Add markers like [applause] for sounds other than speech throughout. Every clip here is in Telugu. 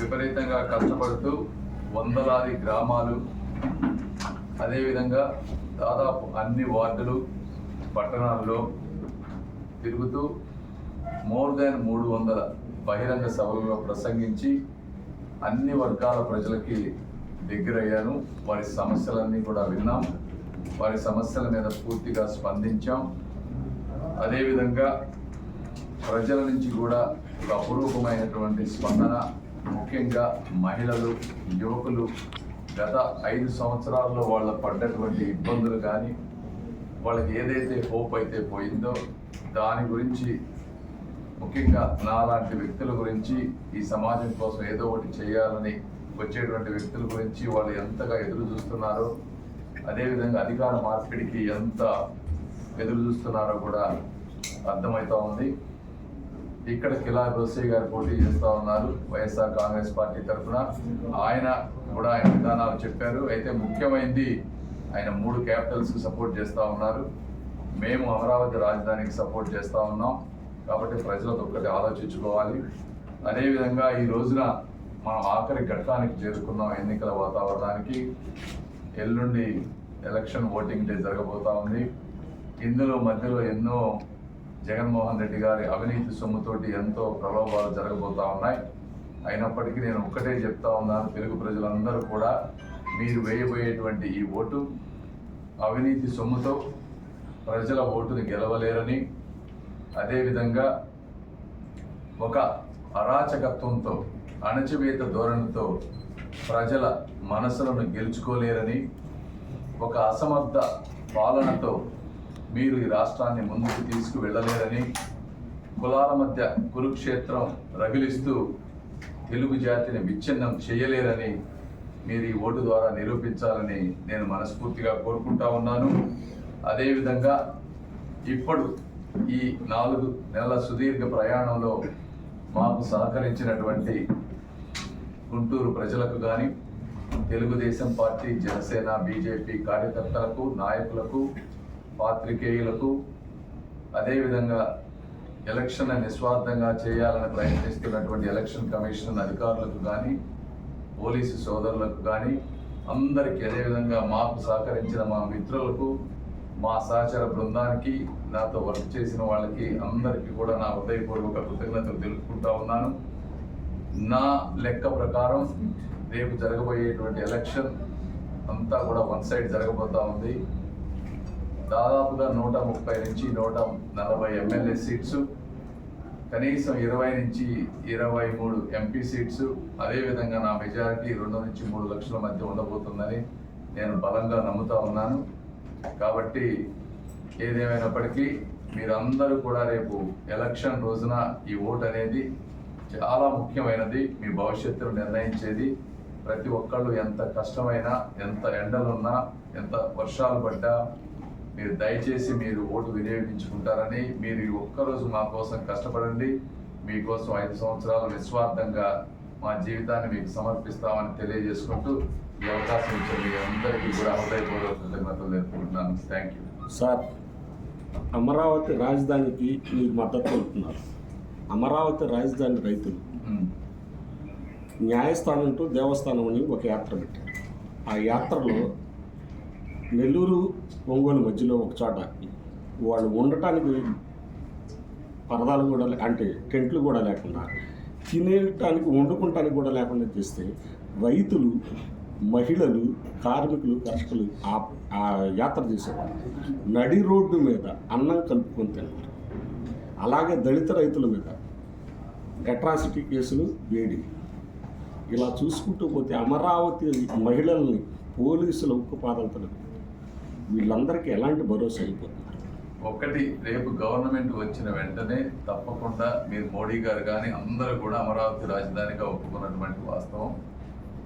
విపరీతంగా కష్టపడుతూ వందలాది గ్రామాలు అదేవిధంగా దాదాపు అన్ని వార్డులు పట్టణాల్లో తిరుగుతూ మోర్ దాన్ మూడు వందల బహిరంగ సభలలో ప్రసంగించి అన్ని వర్గాల ప్రజలకి దగ్గరయ్యాను. వారి సమస్యలన్నీ కూడా విన్నాం. వారి సమస్యల మీద పూర్తిగా స్పందించాం. అదేవిధంగా ప్రజల నుంచి కూడా ఒక అపురూపమైనటువంటి స్పందన ముఖ్యంగా మహిళలు యువకులు గత ఐదు సంవత్సరాల్లో వాళ్ళ పడ్డటువంటి ఇబ్బందులు కానీ వాళ్ళకి ఏదైతే హోప్ అయితే పోయిందో దాని గురించి ముఖ్యంగా నాలాంటి వ్యక్తుల గురించి ఈ సమాజం కోసం ఏదో ఒకటి చేయాలని వచ్చేటువంటి వ్యక్తుల గురించి వాళ్ళు ఎంతగా ఎదురు చూస్తున్నారో అదేవిధంగా అధికార మార్పిడికి ఎంత ఎదురు చూస్తున్నారో కూడా అర్థమవుతా ఉంది. ఇక్కడ కిలా రోసే గారు పోటీ చేస్తూ ఉన్నారు. వైఎస్ఆర్ కాంగ్రెస్ పార్టీ తరఫున. ఆయన కూడా ఆయన విధానాలు చెప్పారు. అయితే ముఖ్యమైనది ఆయన మూడు క్యాపిటల్స్ సపోర్ట్ చేస్తూ ఉన్నారు. మేము అమరావతి రాజధానికి సపోర్ట్ చేస్తూ ఉన్నాం. కాబట్టి ప్రజలతో ఒక్కటి ఆలోచించుకోవాలి. అదేవిధంగా ఈ రోజున మనం ఆఖరి ఘట్టానికి చేరుకున్నాం ఎన్నికల వాతావరణానికి. ఎల్లుండి ఎలక్షన్ ఓటింగ్ డే జరగబోతా ఉంది. ఇందులో మధ్యలో ఎన్నో జగన్మోహన్ రెడ్డి గారి అవినీతి సొమ్ముతోటి ఎంతో ప్రలోభాలు జరగబోతా ఉన్నాయి. అయినప్పటికీ నేను ఒక్కటే చెప్తా ఉన్నాను తెలుగు ప్రజలందరూ కూడా మీరు వేయబోయేటువంటి ఈ ఓటు అవినీతి సొమ్ముతో ప్రజల ఓటుని గెలవలేరని అదేవిధంగా ఒక అరాచకత్వంతో అణచివేత ధోరణితో ప్రజల మనసులను గెలుచుకోలేరని ఒక అసమర్థ పాలనతో మీరు ఈ రాష్ట్రాన్ని ముందుకు తీసుకువెళ్ళలేరని కులాల మధ్య కురుక్షేత్రం రగిలిస్తూ తెలుగు జాతిని విచ్ఛిన్నం చేయలేరని మీరు ఈ ఓటు ద్వారా నిరూపించాలని నేను మనస్ఫూర్తిగా కోరుకుంటా ఉన్నాను. అదేవిధంగా ఇప్పుడు ఈ నాలుగు నెలల సుదీర్ఘ ప్రయాణంలో మాకు సహకరించినటువంటి గుంటూరు ప్రజలకు కానీ తెలుగుదేశం పార్టీ జనసేన బీజేపీ కార్యకర్తలకు నాయకులకు పాత్రికేయులకు అదేవిధంగా ఎలక్షన్ నిస్వార్థంగా చేయాలని ప్రయత్నిస్తున్నటువంటి ఎలక్షన్ కమిషన్ అధికారులకు కానీ పోలీసు సోదరులకు కానీ అందరికీ అదేవిధంగా మాకు సహకరించిన మా మిత్రులకు మా సహచర బృందానికి నాతో వర్క్ చేసిన వాళ్ళకి అందరికీ కూడా నా హృదయపూర్వక కృతజ్ఞతలు తెలుపుకుంటా ఉన్నాను. నా లెక్క ప్రకారం రేపు జరగబోయేటువంటి ఎలక్షన్ అంతా కూడా వన్ సైడ్ జరగబోతా ఉంది. దాదాపుగా నూట ముప్పై నుంచి నూట నలభై ఎమ్మెల్యే సీట్స్ కనీసం ఇరవై నుంచి ఇరవై మూడు ఎంపీ సీట్స్ అదేవిధంగా నా మెజారిటీ రెండు నుంచి మూడు లక్షల మధ్య ఉండబోతుందని నేను బలంగా నమ్ముతా ఉన్నాను. కాబట్టి ఏదేమైనప్పటికీ మీరందరూ కూడా రేపు ఎలక్షన్ రోజున ఈ ఓట్ అనేది చాలా ముఖ్యమైనది. మీ భవిష్యత్తును నిర్ణయించేది. ప్రతి ఒక్కళ్ళు ఎంత కష్టమైనా ఎంత ఎండలున్నా ఎంత వర్షాలు పడ్డా మీరు దయచేసి మీరు ఓటు వినియోగించుకుంటారని మీరు ఈ ఒక్కరోజు మా కోసం కష్టపడండి. మీకోసం ఐదు సంవత్సరాలు నిస్వార్థంగా మా జీవితాన్ని మీకు సమర్పిస్తామని తెలియజేసుకుంటూ ఈ అవకాశం ఇచ్చిన మీ అందరికీ కూడా హృదయపూర్వక కృతజ్ఞతలు తెలుపుకుంటున్నాను. థ్యాంక్ యూ సార్ అమరావతి రాజధానికి మీరు మద్దతు తెలుపుతున్నారు అమరావతి రాజధాని రైతులు న్యాయస్థానం టు దేవస్థానం అని ఒక యాత్ర పెట్టారు. ఆ యాత్రలో నెల్లూరు ఒంగోలు మధ్యలో ఒక చోట వాళ్ళు ఉండటానికి పరదాలు కూడా అంటే టెంట్లు కూడా లేకుండా తినేటానికి వండుకుంటానికి కూడా లేకుండా చేస్తే రైతులు మహిళలు కార్మికులు కర్షకులు ఆ ఆ యాత్ర చేసేవారు నడి రోడ్డు మీద అన్నం కలుపుకొని తిన్నారు అలాగే దళిత రైతుల మీద అట్రాసిటీ కేసులు వేడి. ఇలా చూసుకుంటూ పోతే అమరావతి మహిళల్ని పోలీసుల ఉక్కుపాదంతో వీళ్ళందరికీ ఎలాంటి భరోసా అయిపోతున్నారు ఒకటి రేపు గవర్నమెంట్ వచ్చిన వెంటనే తప్పకుండా మీరు మోడీ గారు కానీ అందరూ కూడా అమరావతి రాజధానిగా ఒప్పుకున్నటువంటి వాస్తవం.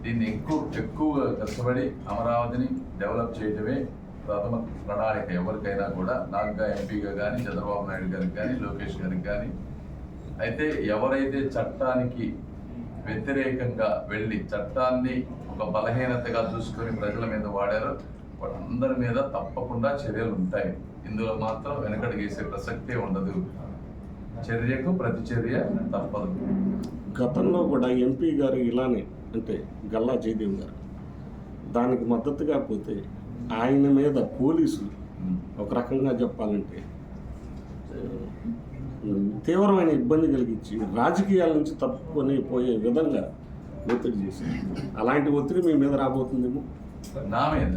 దీన్ని ఎక్కువ ఎక్కువగా కష్టపడి అమరావతిని డెవలప్ చేయడమే ప్రథమ ప్రణాళిక ఎవరికైనా కూడా. నాగ్గా ఎంపీగా కానీ చంద్రబాబు నాయుడు గారికి కానీ లోకేష్ గారికి కానీ అయితే ఎవరైతే చట్టానికి వ్యతిరేకంగా వెళ్ళి చట్టాన్ని ఒక బలహీనతగా చూసుకొని ప్రజల మీద వాడారో వాళ్ళందరి మీద తప్పకుండా చర్యలు ఉంటాయి. ఇందులో మాత్రం వెనకడుగేసే ప్రసక్తే ఉండదు. చర్యకు ప్రతి చర్య తప్పదు. గతంలో కూడా ఎంపీ గారు ఇలానే అంటే గల్లా జయదేవ్ గారు దానికి మద్దతుగా పోతే ఆయన మీద పోలీసులు ఒక రకంగా చెప్పాలంటే తీవ్రమైన ఇబ్బంది కలిగించి రాజకీయాల నుంచి తప్పుకొని పోయే విధంగా ఒత్తిడి చేశారు. అలాంటి ఒత్తిడి మీ మీద రాబోతుందేమో? నా మీద?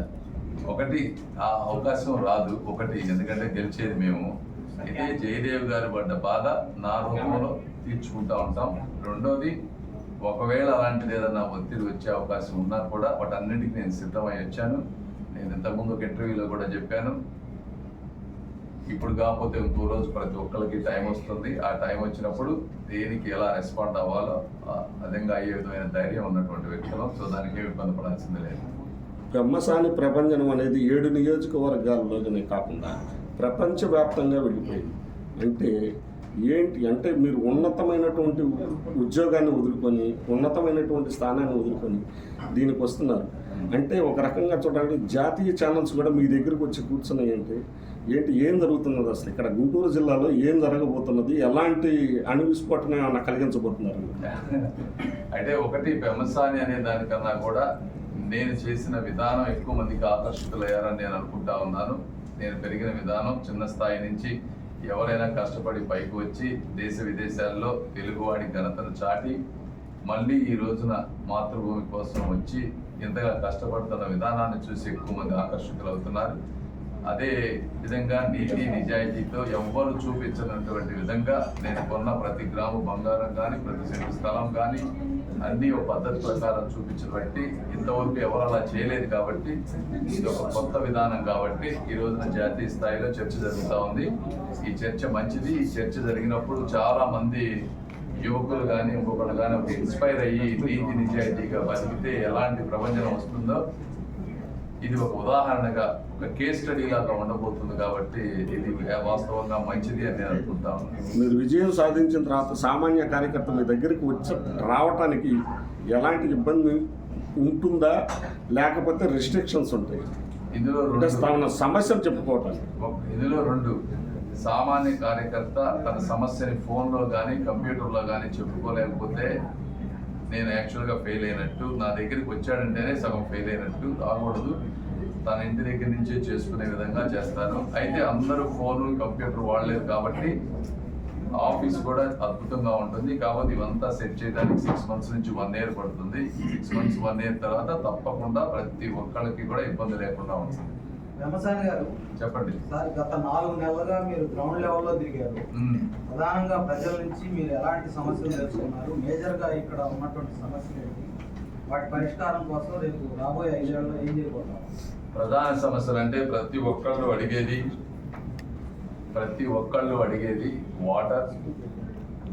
ఒకటి ఆ అవకాశం రాదు ఒకటి ఎందుకంటే గెలిచేది మేము. అయితే జయదేవ్ గారు పడ్డ బాధ నా రూపంలో తీర్చుకుంటా ఉంటాం. రెండోది ఒకవేళ అలాంటిది ఏదైనా ఒత్తిడి వచ్చే అవకాశం ఉన్నా కూడా వాటన్నిటికీ నేను సిద్ధమై వచ్చాను. నేను ఇంతకుముందు ఒక ఇంటర్వ్యూలో కూడా చెప్పాను. ఇప్పుడు కాకపోతే ఇంకో రోజు ప్రతి ఒక్కరికి టైం వస్తుంది. ఆ టైం వచ్చినప్పుడు దేనికి ఎలా రెస్పాండ్ అవ్వాలో విధంగా అయ్యే విధమైన ధైర్యం ఉన్నటువంటి వ్యక్తులం. సో దానికి ఏమి ఇబ్బంది పడాల్సింది లేదు. బ్రహ్మసాని ప్రపంచం అనేది ఏడు నియోజకవర్గాల్లోనే కాకుండా ప్రపంచవ్యాప్తంగా వెళ్ళిపోయింది. అంటే ఏంటి అంటే మీరు ఉన్నతమైనటువంటి ఉద్యోగాన్ని వదులుకొని ఉన్నతమైనటువంటి స్థానాన్ని వదులుకొని దీనికి వస్తున్నారు. అంటే ఒక రకంగా చూడండి జాతీయ ఛానల్స్ కూడా మీ దగ్గరికి వచ్చి కూర్చున్నాయి అంటే ఏంటి ఏం జరుగుతున్నది అసలు? ఇక్కడ గుంటూరు జిల్లాలో ఏం జరగబోతున్నది? ఎలాంటి అణు విస్ఫోటన కలిగించబోతున్నారు? [laughs] అయితే ఒకటి పెమసాని అనే దానికన్నా కూడా నేను చేసిన విధానం ఎక్కువ మందికి ఆకర్షితులయ్యారని నేను అనుకుంటా ఉన్నాను. నేను పెరిగిన విధానం చిన్న స్థాయి నుంచి ఎవరైనా కష్టపడి పైకి వచ్చి దేశ విదేశాల్లో తెలుగువాడి ఘనతను చాటి మళ్ళీ ఈ రోజున మాతృభూమి కోసం వచ్చి ఇంతగా కష్టపడుతున్న విధానాన్ని చూసి ఎక్కువ మంది ఆకర్షితులవుతున్నారు. అదే విధంగా నీతి నిజాయితీతో ఎవ్వరు చూపించినటువంటి విధంగా నేను కొన్న ప్రతి గ్రాము బంగారం కానీ ప్రతి సెంటు స్థలం కానీ అన్ని ఒక పద్ధతి ప్రకారం చూపించబట్టి ఇంతవరకు ఎవరు అలా చేయలేదు కాబట్టి ఇది ఒక కొత్త విధానం కాబట్టి ఈ రోజున జాతీయ స్థాయిలో చర్చ జరుగుతూ ఉంది. ఈ చర్చ మంచిది. ఈ చర్చ జరిగినప్పుడు చాలా మంది యువకులు కానీ ఇంకొకరు కానీ ఒక ఇన్స్పైర్ అయ్యి నీతి నిజాయితీగా బతికితే ఎలాంటి ప్రపంచం వస్తుందో ఇది ఒక ఉదాహరణగా ఒక కేస్ స్టడీ లాగా ఉండబోతుంది కాబట్టి ఇది వాస్తవంగా మంచిది అని నేను అనుకుంటా ఉన్నాను. మీరు విజయం సాధించిన తర్వాత సామాన్య కార్యకర్త మీ దగ్గరికి వచ్చి రావటానికి ఎలాంటి ఇబ్బంది ఉంటుందా? లేకపోతే రెస్ట్రిక్షన్స్ ఉంటాయి. ఇందులో రెండు సమస్యలు చెప్పుకోవటానికి. ఒక- ఇందులో రెండు. సామాన్య కార్యకర్త తన సమస్యని ఫోన్లో కానీ కంప్యూటర్లో కానీ చెప్పుకోలేకపోతే నేను యాక్చువల్గా ఫెయిల్ అయినట్టు నా దగ్గరికి వచ్చాడంటేనే సగం ఫెయిల్ అయినట్టు కాకూడదు. తన ఇంటి దగ్గర నుంచే చేసుకునే విధంగా చేస్తాను. అయితే అందరూ ఫోను కంప్యూటర్ వాడలేదు కాబట్టి ఆఫీస్ కూడా అద్భుతంగా ఉంటుంది. కాబట్టి ఇవంతా సెట్ చేయడానికి సిక్స్ మంత్స్ నుంచి వన్ ఇయర్ పడుతుంది. సిక్స్ మంత్స్ వన్ ఇయర్ తర్వాత తప్పకుండా ప్రతి ఒక్కళ్ళకి కూడా ఇబ్బంది లేకుండా ఉంటుంది. వెమసాని గారు చెప్పండి. సార్ గత నాలుగు నెలలుగా మీరు గ్రౌండ్ లెవెల్లో తిరిగారు మ్మ్. ప్రధానంగా ప్రజల నుంచి మీరు ఎలాంటి సమస్యలు తెలుసుకున్నారు మేజర్గా ఇక్కడ ఉన్నటువంటి సమస్యలు ఏంటి? వాటి పరిష్కారం కోసం రేపు రాబోయే ఐదేళ్ళలో ఏం చేయబోతాం ప్రధాన సమస్యలు అంటే ప్రతి ఒక్కళ్ళు అడిగేది ప్రతి ఒక్కళ్ళు అడిగేది వాటర్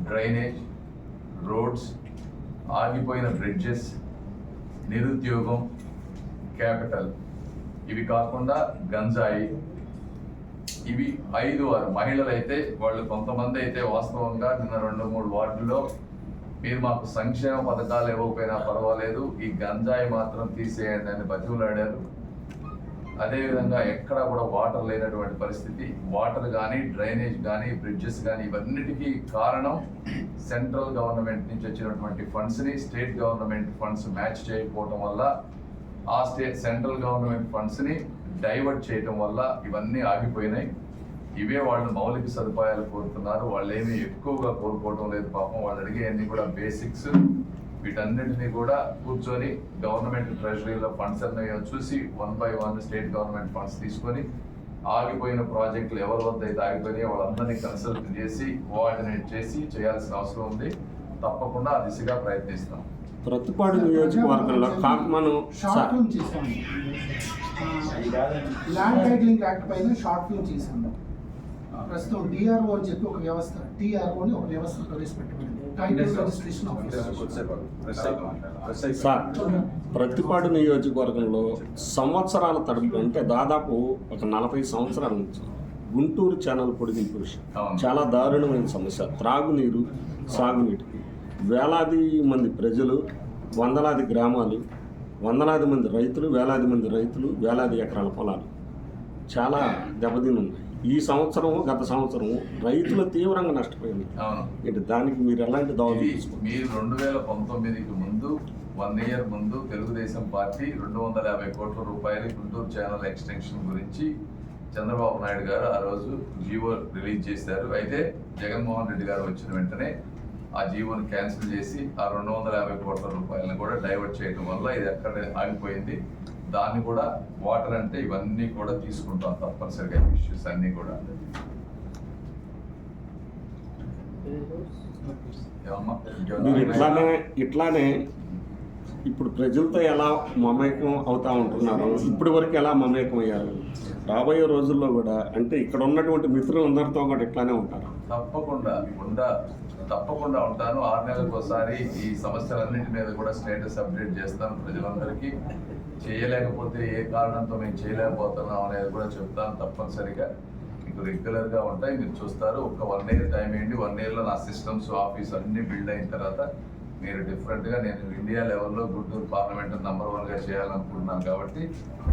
డ్రైనేజ్ రోడ్స్ ఆగిపోయిన బ్రిడ్జెస్ నిరుద్యోగం క్యాపిటల్. ఇవి కాకుండా గంజాయి ఇవి ఐదు ఆరు మహిళలు అయితే వాళ్ళు కొంతమంది అయితే వాస్తవంగా నిన్న రెండు మూడు వార్డుల్లో మీరు మాకు సంక్షేమ పథకాలు ఇవ్వకపోయినా పర్వాలేదు ఈ గంజాయి మాత్రం తీసేయండి అని బతివులాడారు అదేవిధంగా ఎక్కడ కూడా వాటర్ లేనటువంటి పరిస్థితి. వాటర్ కానీ డ్రైనేజ్ కానీ బ్రిడ్జెస్ కానీ ఇవన్నిటికీ కారణం సెంట్రల్ గవర్నమెంట్ నుంచి వచ్చినటువంటి ఫండ్స్ని స్టేట్ గవర్నమెంట్ ఫండ్స్ మ్యాచ్ చేయకపోవడం వల్ల ఆ స్టేట్ సెంట్రల్ గవర్నమెంట్ ఫండ్స్ని డైవర్ట్ చేయడం వల్ల ఇవన్నీ ఆగిపోయినాయి. ఇవే వాళ్ళు మౌలిక సదుపాయాలు కోరుతున్నారు. వాళ్ళు ఏమీ ఎక్కువగా కోరుకోవడం లేదు. పాపం వాళ్ళు అడిగేవన్నీ కూడా బేసిక్స్ వీటన్నిటిని కూడా కూర్చొని గవర్నమెంట్ ట్రెజరీలో ఫండ్స్ అన్నయ్యో చూసి one by one state government funds తీసుకొని ఆగిపోయిన ప్రాజెక్టులు ఎవరి వద్ద అయితే ఆగిపోయినాయి వాళ్ళందరినీ కన్సల్ట్ చేసి కోఆర్డినేట్ చేసి చేయాల్సిన అవసరం ఉంది. తప్పకుండా ఆ దిశగా ప్రయత్నిస్తాం. ప్రతిపాడు నియోజకవర్గంలో కాకమాను షార్ట్ ఫిల్మ్ చేశాము. ల్యాండ్ టైటిలింగ్ యాక్ట్ పైన షార్ట్ ఫిల్మ్ ప్రస్తుతం డిఆర్ఓ అని చెప్పి ఒక వ్యవస్థ టిఆర్ఓ అని ఒక వ్యవస్థ ప్రవేశపెట్టబడింది సార్ ప్రతిపాడు నియోజకవర్గంలో సంవత్సరాల తరబడి అంటే దాదాపు ఒక నలభై సంవత్సరాల నుంచి గుంటూరు ఛానల్ పొడిగింపు విషయం. చాలా దారుణమైన సమస్య. త్రాగునీరు సాగునీటికి వేలాది మంది ప్రజలు వందలాది గ్రామాలు వందలాది మంది రైతులు వేలాది మంది రైతులు వేలాది ఎకరాల పొలాలు చాలా దెబ్బతిని ఉన్నాయి ఈ సంవత్సరం గత సంవత్సరం రైతులు తీవ్రంగా నష్టపోయింది ఏంటి దానికి మీరు ఎలాంటి తీసుకుంటారు మీరు రెండు వేల పంతొమ్మిదికి ముందు వన్ ఇయర్ ముందు తెలుగుదేశం పార్టీ రెండు వందల యాభై కోట్ల రూపాయలు గుంటూరు ఛానల్ ఎక్స్టెన్షన్ గురించి చంద్రబాబు నాయుడు గారు ఆ రోజు జీవో రిలీజ్ చేశారు. అయితే జగన్మోహన్ రెడ్డి గారు వచ్చిన వెంటనే ఆ జీవోని క్యాన్సిల్ చేసి ఆ రెండు వందల యాభై కోట్ల రూపాయలను కూడా డైవర్ట్ చేయడం వల్ల ఇది ఎక్కడ ఆగిపోయింది. దాన్ని కూడా వాటర్ అంటే ఇవన్నీ కూడా తీసుకుంటాం తప్పనిసరిగా ఇష్యూస్ అన్నీ కూడా. ఇట్లానే ఇప్పుడు ప్రజలతో ఎలా మమేకం అవుతూ ఉంటున్నారు ఇప్పటి వరకు ఎలా మమేకం అయ్యారు? రాబోయే రోజుల్లో కూడా అంటే ఇక్కడ ఉన్నటువంటి మిత్రులందరితో కూడా ఇట్లానే ఉంటారు? తప్పకుండా ఉండా తప్పకుండా ఉంటాను. ఆరు నెలలకు ఒకసారి ఈ సమస్యలన్నింటి మీద కూడా స్టేటస్ అప్డేట్ చేస్తాను ప్రజలందరికీ. చేయలేకపోతే ఏ కారణంతో మేము చేయలేకపోతున్నాం అనేది కూడా చెప్తాను తప్పనిసరిగా. మీకు రెగ్యులర్గా ఉంటాయి మీరు చూస్తారు. ఒక వన్ ఇయర్ టైం ఏంటి వన్ ఇయర్లో నా సిస్టమ్స్ ఆఫీస్ అన్ని బిల్డ్ అయిన తర్వాత మీరు డిఫరెంట్గా నేను ఇండియా లెవెల్లో గుంటూరు పార్లమెంట్ నంబర్ వన్గా చేయాలనుకుంటున్నాను కాబట్టి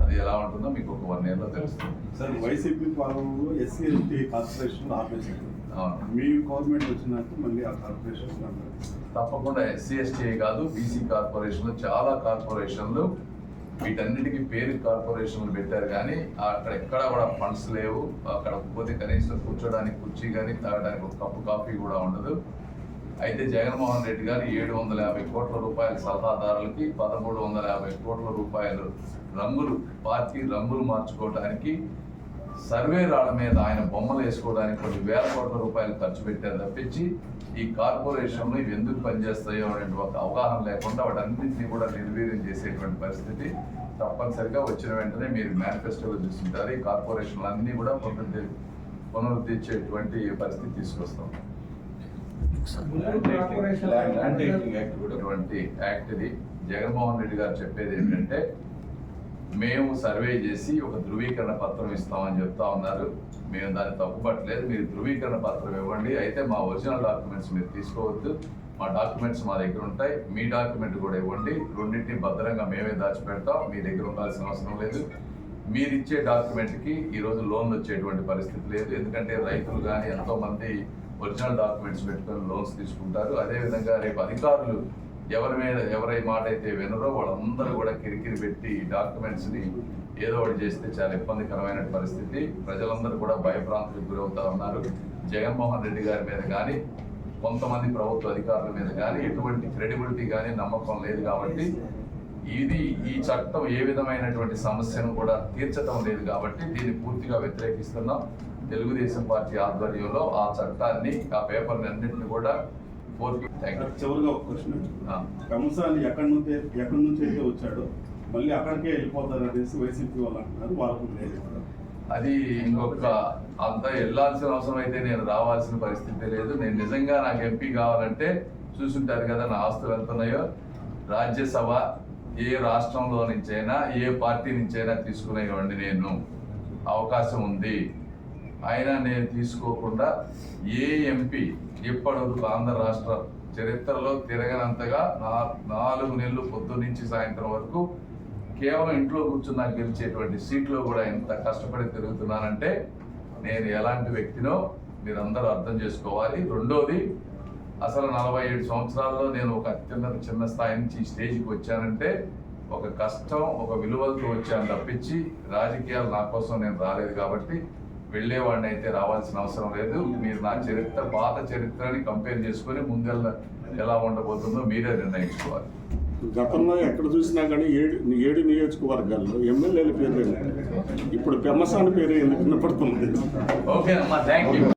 అది ఎలా ఉంటుందో మీకు ఒక వన్ ఇయర్లో తెలుస్తుంది. సార్ వైసీపీ పాలనలో ఎస్సీ ఎస్టీ కార్పొరేషన్ మీ గవర్నమెంట్ వచ్చినాక మళ్ళీ ఆ కార్పొరేషన్ తప్పకుండా ఎస్సీ ఎస్టీ కాదు బీసీ కార్పొరేషన్లు చాలా కార్పొరేషన్లు వీటన్నిటికీ పేరు కార్పొరేషన్లు పెట్టారు కానీ అక్కడ ఎక్కడ కూడా ఫండ్స్ లేవు. అక్కడ పోతే కనీసం కూర్చోడానికి కుర్చీ కానీ తాగడానికి ఒక కప్పు కాఫీ కూడా ఉండదు. అయితే జగన్మోహన్ రెడ్డి గారు ఏడు వందల యాభై కోట్ల రూపాయల సలహాదారులకి పదమూడు వందల యాభై కోట్ల రూపాయలు రంగులు పార్టీ రంగులు మార్చుకోవడానికి సర్వే రాళ్ళ మీద ఆయన బొమ్మలు వేసుకోవడానికి కొన్ని వేల కోట్ల రూపాయలు ఖర్చు పెట్టారు తప్పించి ఈ కార్పొరేషన్లు ఇవి ఎందుకు పనిచేస్తాయో అనే ఒక అవగాహన లేకుండా వాటన్నింటినీ కూడా నిర్వీర్యం చేసేటువంటి పరిస్థితి తప్పనిసరిగా వచ్చిన వెంటనే మీరు మేనిఫెస్టోలో చూస్తుంటారు ఈ కార్పొరేషన్లు అన్నీ కూడా పునరుద్ధి పునరుద్ధరించేటువంటి పరిస్థితి తీసుకొస్తాం. యాక్ట్ ఇది జగన్మోహన్ రెడ్డి గారు చెప్పేది ఏంటంటే మేము సర్వే చేసి ఒక ధృవీకరణ పత్రం ఇస్తామని చెప్తా ఉన్నారు. మేము దాన్ని తప్పుపట్టలేదు. మీరు ధృవీకరణ పత్రం ఇవ్వండి. అయితే మా ఒరిజినల్ డాక్యుమెంట్స్ మీరు తీసుకోవద్దు. మా డాక్యుమెంట్స్ మా దగ్గర ఉంటాయి. మీ డాక్యుమెంట్ కూడా ఇవ్వండి. రెండింటిని భద్రంగా మేమే దాచిపెడతాం. మీ దగ్గర ఉండాల్సిన అవసరం లేదు. మీరు ఇచ్చే డాక్యుమెంట్కి ఈరోజు లోన్లు వచ్చేటువంటి పరిస్థితి లేదు. ఎందుకంటే రైతులు కానీ ఎంతో మంది ఒరిజినల్ డాక్యుమెంట్స్ పెట్టుకొని లోన్స్ తీసుకుంటారు. అదేవిధంగా రేపు అధికారులు ఎవరి మీద ఎవరి మాట అయితే వినరో వాళ్ళందరూ కూడా కిరికిరి పెట్టి ఈ ఏదో ఒకటి చేస్తే చాలా ఇబ్బందికరమైన పరిస్థితి. ప్రజలందరూ కూడా భయభ్రాంతులకు గురవుతా ఉన్నారు. జగన్మోహన్ రెడ్డి గారి మీద కానీ కొంతమంది ప్రభుత్వ అధికారుల మీద కానీ ఎటువంటి క్రెడిబిలిటీ కానీ నమ్మకం లేదు కాబట్టి ఇది ఈ చట్టం ఏ విధమైనటువంటి సమస్యను కూడా తీర్చడం లేదు కాబట్టి దీన్ని పూర్తిగా వ్యతిరేకిస్తున్నాం. తెలుగుదేశం పార్టీ ఆధ్వర్యంలో ఆ చట్టాన్ని ఆ పేపర్ని అన్నింటిని కూడా చివరిగా ఒక క్వశ్చన్ కంసాలి ఎక్కడి నుంచి ఎక్కడి నుంచి అయితే వచ్చాడో మళ్ళీ అక్కడికే వెళ్ళిపోతారు అనేసి వైసీపీ వాళ్ళు అంటున్నారు వాళ్ళకు. అది ఇంకొక అంత వెళ్ళాల్సిన అవసరం అయితే నేను రావాల్సిన పరిస్థితి లేదు. నేను నిజంగా నాకు ఎంపీ కావాలంటే చూసుంటారు కదా నా ఆస్తులు ఎంత ఉన్నాయో. రాజ్యసభ ఏ రాష్ట్రంలో నుంచైనా ఏ పార్టీ నుంచైనా తీసుకునేవాడిని నేను. అవకాశం ఉంది. ఆయన నేను తీసుకోకుండా ఏ ఎంపీ ఇప్పటివరకు ఆంధ్ర రాష్ట్ర చరిత్రలో తిరగనంతగా నా- నాలుగు నెలలు పొద్దు నుంచి సాయంత్రం వరకు కేవలం ఇంట్లో కూర్చున్నా గెలిచేటువంటి సీట్లో కూడా ఎంత కష్టపడి తిరుగుతున్నానంటే నేను ఎలాంటి వ్యక్తినో మీరందరూ అర్థం చేసుకోవాలి. రెండోది అసలు నలభై ఏడు సంవత్సరాల్లో నేను ఒక అత్యున్నత చిన్న స్థాయి నుంచి ఈ స్టేజ్కి వచ్చానంటే ఒక కష్టం ఒక విలువలతో వచ్చాను తప్పించి రాజకీయాలు నా కోసం నేను రాలేదు కాబట్టి వెళ్ళేవాడిని అయితే రావాల్సిన అవసరం లేదు. మీరు నా చరిత్ర పాత చరిత్రని కంపేర్ చేసుకొని ముందెల్ల ఎలా ఉండబోతుందో మీరే నిర్ణయించుకోవాలి. గతంలో ఎక్కడ చూసినా కానీ ఏడు ఏడు నియోజకవర్గాల్లో ఎమ్మెల్యేల పేరు ఇప్పుడు పెమ్మసాని పేరు ఎందుకు వినపడుతుంది? ఓకే అమ్మా థ్యాంక్ యూ